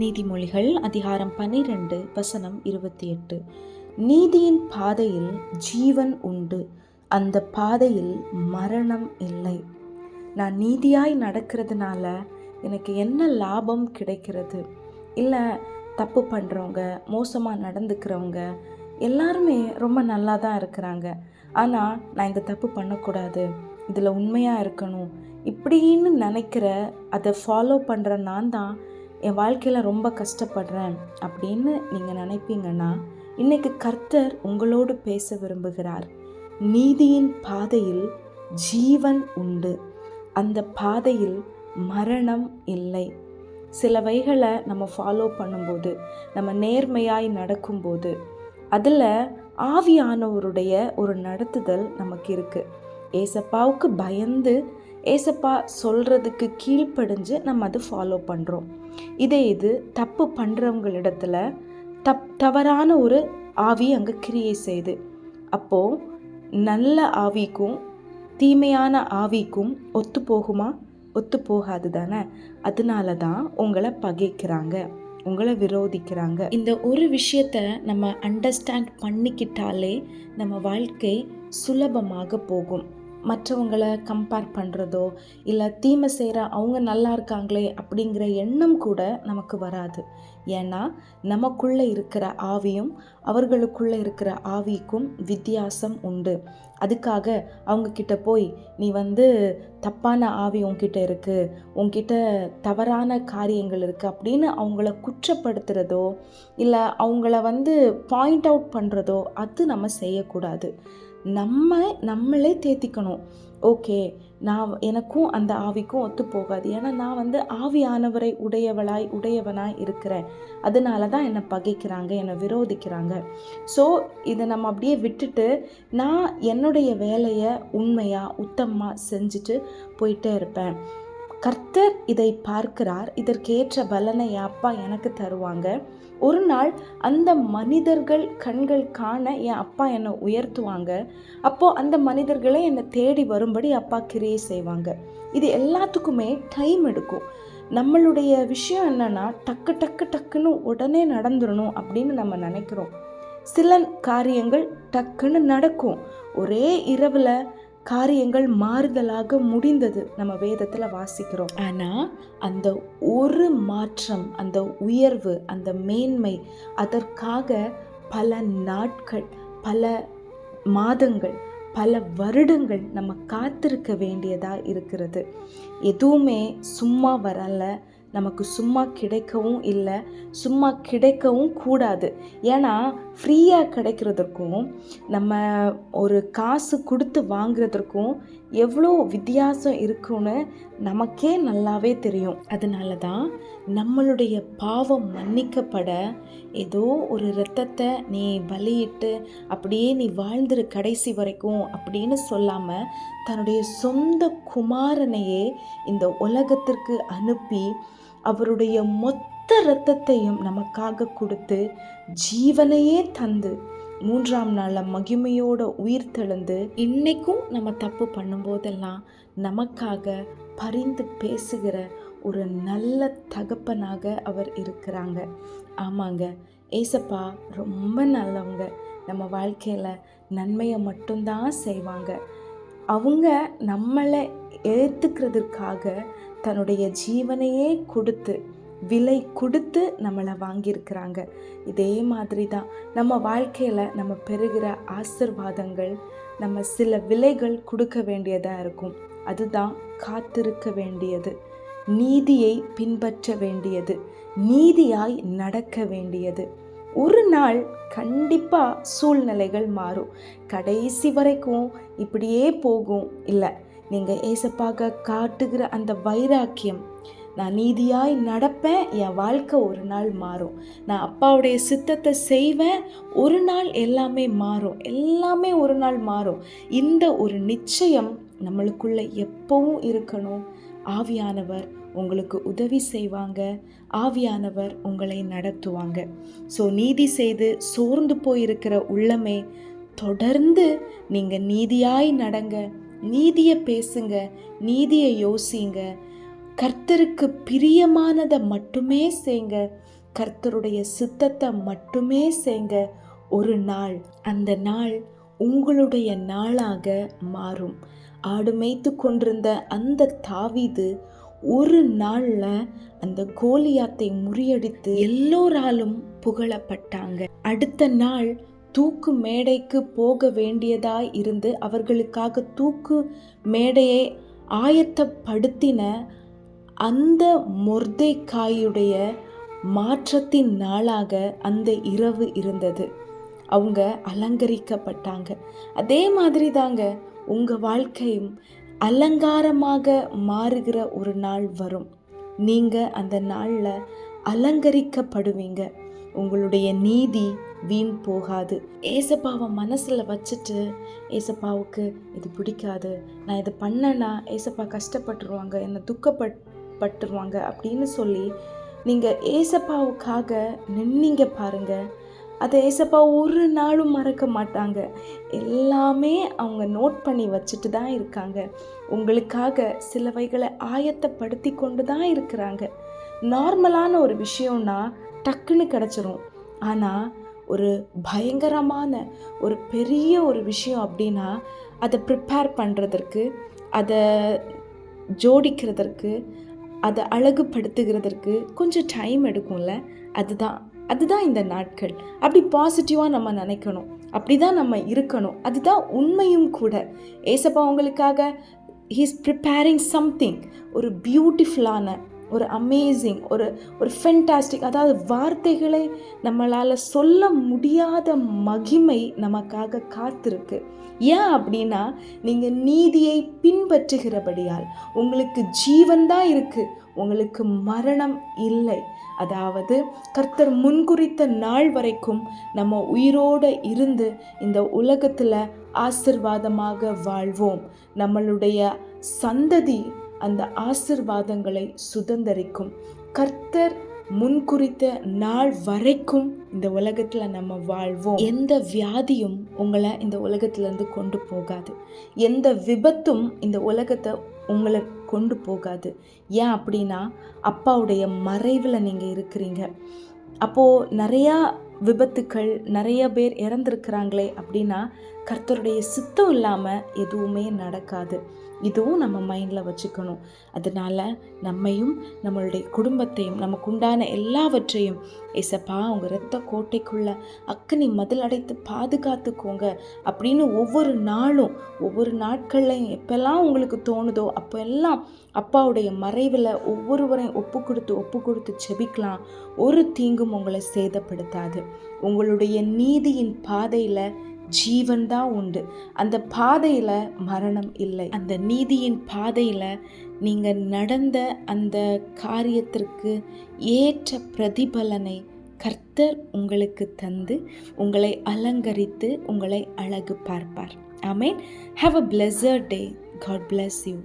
நீதிமொழிகள் அதிகாரம் பன்னிரண்டு வசனம் இருபத்தி எட்டு. நீதியின் பாதையில் ஜீவன் உண்டு. அந்த பாதையில் மரணம் இல்லை. நான் நீதியாய் நடக்கிறதுனால எனக்கு என்ன லாபம் கிடைக்கிறது? இல்லை தப்பு பண்ணுறவங்க மோசமாக நடந்துக்கிறவங்க எல்லாருமே ரொம்ப நல்லா தான் இருக்கிறாங்க. ஆனால் நான் இந்த தப்பு பண்ணக்கூடாது. இதில் உண்மையாக இருக்கணும். இப்படின்னு நினைக்கிற அதை ஃபாலோ பண்ணுற நான் தான் என் வாழ்க்கையில் ரொம்ப கஷ்டப்படுறேன் அப்படின்னு நீங்கள் நினைப்பீங்கன்னா இன்னைக்கு கர்த்தர் உங்களோடு பேச விரும்புகிறார். நீதியின் பாதையில் ஜீவன் உண்டு. அந்த பாதையில் மரணம் இல்லை. சில சிலவைகளை நம்ம ஃபாலோ பண்ணும்போது நம்ம நேர்மையாய் நடக்கும்போது அதில் ஆவியானவருடைய ஒரு நடத்துதல் நமக்கு இருக்குது ஏசப்பாவுக்கு பயந்து ஏசப்பா சொல்கிறதுக்கு கீழ்ப்படிஞ்சு நம்ம அது ஃபாலோ பண்ணுறோம் இதே இது தப்பு பண்ணுறவங்களிடத்துல தப் தவறான ஒரு ஆவி அங்கே கிரியை செய்யுது அப்போது நல்ல ஆவிக்கும் தீமையான ஆவிக்கும் ஒத்து போகுமா? ஒத்து போகாது தானே? அதனால தான் உங்களை பகைக்கிறாங்க உங்களை விரோதிக்கிறாங்க. இந்த ஒரு விஷயத்த நம்ம அண்டர்ஸ்டாண்ட் பண்ணிக்கிட்டாலே நம்ம வாழ்க்கை சுலபமாக போகும். மற்றவங்களை கம்பேர் பண்ணுறதோ இல்லை தீமை செய்கிற அவங்க நல்லா இருக்காங்களே அப்படிங்கிற எண்ணம் கூட நமக்கு வராது. ஏன்னா நமக்குள்ளே இருக்கிற ஆவியும் அவர்களுக்குள்ளே இருக்கிற ஆவிக்கும் வித்தியாசம் உண்டு. அதுக்காக அவங்கக்கிட்ட போய் நீ வந்து தப்பான ஆவி உங்ககிட்ட இருக்குது உங்ககிட்ட தவறான காரியங்கள் இருக்குது அப்படின்னு அவங்கள குற்றப்படுத்துகிறதோ இல்லை அவங்கள வந்து பாயிண்ட் அவுட் பண்ணுறதோ அது நம்ம செய்யக்கூடாது. நம்ம நம்மளே தேத்திக்கணும். ஓகே நான் எனக்கும் அந்த ஆவிக்கும் ஒத்து போகாது ஏன்னா நான் வந்து ஆவியானவரை உடையவளாய் உடையவனாய் இருக்கிறேன். அதனால தான் என்னை பகைக்கிறாங்க என்னை விரோதிக்கிறாங்க. ஸோ இதை நம்ம அப்படியே விட்டுட்டு நான் என்னுடைய வேலையை உண்மையாக உத்தமாக செஞ்சுட்டு போயிட்டே இருப்பேன். கர்த்தர் இதை பார்க்கிறார். இதற்கேற்ற பலனை அப்பா எனக்கு தருவாங்க. ஒரு நாள் அந்த மனிதர்கள் கண்கள் காண என் அப்பா என்னை உயர்த்துவாங்க. அப்போது அந்த மனிதர்களே என்னை தேடி வரும்படி அப்பா கிரியை செய்வாங்க. இது எல்லாத்துக்குமே டைம் எடுக்கும். நம்மளுடைய விஷயம் என்னென்னா டக்கு டக்கு டக்குன்னு உடனே நடந்துடணும் அப்படின்னு நம்ம நினைக்கிறோம். சில காரியங்கள் டக்குன்னு நடக்கும். ஒரே இரவில் காரியங்கள் மாறுதலாக முடிந்தது நம்ம வேதத்தில் வாசிக்கிறோம். ஆனால் அந்த ஒரு மாற்றம் அந்த உயர்வு அந்த மேன்மை அதற்காக பல நாட்கள் பல மாதங்கள் பல வருடங்கள் நம்ம காத்திருக்க வேண்டியதாக இருக்கிறது. எதுவுமே சும்மா வரல. நமக்கு சும்மா கிடைக்கவும் இல்லை. சும்மா கிடைக்கவும் கூடாது. ஏன்னா ஃப்ரீயாக கிடைக்கிறதுக்கும் நம்ம ஒரு காசு கொடுத்து வாங்குறதுக்கும் எவ்வளோ வித்தியாசம் இருக்குன்னு நமக்கே நல்லாவே தெரியும். அதனால தான் நம்மளுடைய பாவம் மன்னிக்கப்பட ஏதோ ஒரு இரத்தத்தை நீ பலியிட்டு அப்படியே நீ வாழ்ந்துரு கடைசி வரைக்கும் அப்படின்னு சொல்லாமல் தன்னுடைய சொந்த குமாரனையே இந்த உலகத்திற்கு அனுப்பி அவருடைய மொத்த இரத்தத்தையும் நமக்காக கொடுத்து ஜீவனையே தந்து மூன்றாம் நாளில் மகிமையோட உயிர் தெழுந்து இன்னைக்கும் நம்ம தப்பு பண்ணும்போதெல்லாம் நமக்காக பரிந்து பேசுகிற ஒரு நல்ல தகப்பனாக அவர் இருக்கிறாங்க. ஆமாங்க ஏசப்பா ரொம்ப நல்லவங்க. நம்ம வாழ்க்கையில் நன்மையை மட்டும்தான் செய்வாங்க. அவங்க நம்மளை ஏற்றுக்கிறதுக்காக தன்னுடைய ஜீவனையே கொடுத்து விலை கொடுத்து நம்மளை வாங்கியிருக்கிறாங்க. இதே மாதிரி தான் நம்ம வாழ்க்கையில் நம்ம பெறுகிற ஆசிர்வாதங்கள் நம்ம சில விலைகள் கொடுக்க வேண்டியதாக இருக்கும். அதுதான் காத்திருக்க வேண்டியது. நீதியை பின்பற்ற வேண்டியது. நீதியாய் நடக்க வேண்டியது. ஒரு நாள் கண்டிப்பாக சூழ்நிலைகள் மாறும். கடைசி வரைக்கும் இப்படியே போகும். இல்லை நீங்கள் ஏசப்பாக காட்டுகிற அந்த வைராக்கியம் நான் நீதியாய் நடப்பேன் என் வாழ்க்கை ஒரு நாள் மாறும். நான் அப்பாவுடைய சித்தத்தை செய்வேன் ஒரு நாள் எல்லாமே மாறும். எல்லாமே ஒரு நாள் மாறும். இந்த ஒரு நிச்சயம் நம்மளுக்குள்ளே எப்பவும் இருக்கணும். ஆவியானவர் உங்களுக்கு உதவி செய்வாங்க. ஆவியானவர் உங்களை நடத்துவாங்க. ஸோ நீதி செய்து சோர்ந்து போயிருக்கிற உள்ளமே தொடர்ந்து நீங்கள் நீதியாய் நடங்க. நீதியை பேசுங்க நீதியை யோசிங்க. கர்த்தருக்கு பிரியமானதை மட்டுமே செய்ங்க. கர்த்தருடைய சித்தத்தை மட்டுமே செய்ங்க. ஒரு நாள் அந்த நாள் உங்களுடைய நாளாக மாறும். ஆடு மேய்த்து கொண்டிருந்த அந்த தாவீது ஒரு நாளில் அந்த கோலியாத்தை முறியடித்து எல்லோராலும் புகழப்பட்டாங்க. அடுத்த நாள் தூக்கு மேடைக்கு போக வேண்டியதாய் இருந்து அவர்களுக்காக தூக்கு மேடையை ஆயத்தப்படுத்தின அந்த மொர்தைக்காயுடைய மாற்றத்தின் நாளாக அந்த இரவு இருந்தது. அவங்க அலங்கரிக்கப்பட்டாங்க. அதே மாதிரி தாங்க உங்கள் வாழ்க்கையும் அலங்காரமாக மாறுகிற ஒரு நாள் வரும். நீங்கள் அந்த நாளில் அலங்கரிக்கப்படுவீங்க. உங்களுடைய நீதி வீண் போகாது. ஏசப்பாவை மனசில் வச்சுட்டு ஏசப்பாவுக்கு இது பிடிக்காது. நான் இதை பண்ணேன்னா ஏசப்பா கஷ்டப்பட்டுருவாங்க என்னை துக்கப்பட் பட்டுருவாங்க அப்படின்னு சொல்லி நீங்கள் ஏசப்பாவுக்காக நின்னீங்க பாருங்கள் அதை ஏசப்பா ஒரு நாளும் மறக்க மாட்டாங்க. எல்லாமே அவங்க நோட் பண்ணி வச்சுட்டு தான் இருக்காங்க. உங்களுக்காக சிலவைகளை ஆயத்தப்படுத்தி கொண்டு தான் இருக்கிறாங்க. நார்மலான ஒரு விஷயம்னா டக்குன்னு கிடச்சிரும். ஆனால் ஒரு பயங்கரமான ஒரு பெரிய ஒரு விஷயம் அப்படின்னா அதை ப்ரிப்பேர் பண்ணுறதற்கு அதை ஜோடிக்கிறதற்கு அதை அழகுபடுத்துகிறதற்கு கொஞ்சம் டைம் எடுக்கும்ல? அதுதான். அதுதான் இந்த நாட்கள். அப்படி பாசிட்டிவாக நம்ம நினைக்கணும். அப்படி தான் நம்ம இருக்கணும். அதுதான் உண்மையும் கூட. ஏசப்பா அவங்களுக்காக ஹீஸ் ப்ரிப்பேரிங் சம்திங் ஒரு பியூட்டிஃபுல்லான ஒரு அமேசிங் ஒரு ஒரு ஃபென்டாஸ்டிக் அதாவது வார்த்தைகளை நம்மளால் சொல்ல முடியாத மகிமை நமக்காக காத்திருக்கு. ஏன் அப்படின்னா நீங்கள் நீதியை பின்பற்றுகிறபடியால் உங்களுக்கு ஜீவன் தான் இருக்குது உங்களுக்கு மரணம் இல்லை. அதாவது கர்த்தர் முன்குறித்த நாள் வரைக்கும் நம்ம உயிரோடு இருந்து இந்த உலகத்தில் ஆசிர்வாதமாக வாழ்வோம். நம்மளுடைய சந்ததி அந்த ஆசிர்வாதங்களை சுதந்தரிக்கும். கர்த்தர் முன்குறித்த நாள் வரைக்கும் இந்த உலகத்தில் நம்ம வாழ்வோம். எந்த வியாதியும் உங்களை இந்த உலகத்துலேருந்து கொண்டு போகாது. எந்த விபத்தும் இந்த உலகத்தை உங்களை கொண்டு போகாது. ஏன் அப்படின்னா அப்பாவுடைய மறைவில் நீங்கள் இருக்கிறீங்க. அப்போது நிறையா விபத்துக்கள் நிறைய பேர் இறந்துருக்கிறாங்களே அப்படின்னா கர்த்தருடைய சித்தம் இல்லாமல் எதுவுமே நடக்காது. இதுவும் நம்ம மைண்டில் வச்சுக்கணும். அதனால் நம்மையும் நம்மளுடைய குடும்பத்தையும் நமக்கு உண்டான எல்லாவற்றையும் ஏசப்பா அவங்க ரத்த கோட்டைக்குள்ள அக்கனி மதில் அடைத்து பாதுகாத்துக்கோங்க. அப்படின்னு ஒவ்வொரு நாளும் ஒவ்வொரு நாட்கள்லையும் எப்பெல்லாம் உங்களுக்கு தோணுதோ அப்போ எல்லாம் அப்பாவுடைய மறைவில் ஒவ்வொருவரையும் ஒப்பு கொடுத்து ஒப்பு கொடுத்து செபிக்கலாம். ஒரு தீங்கும் உங்களை சேதப்படுத்தாது. உங்களுடைய நீதியின் பாதையில் ஜீவன் தான் உண்டு. அந்த பாதையில் மரணம் இல்லை. அந்த நீதியின் பாதையில் நீங்கள் நடந்த அந்த காரியத்திற்கு ஏற்ற பிரதிபலனை கர்த்தர் உங்களுக்கு தந்து உங்களை அலங்கரித்து உங்களை அழகு பார்ப்பார். I mean have a pleasure day god bless you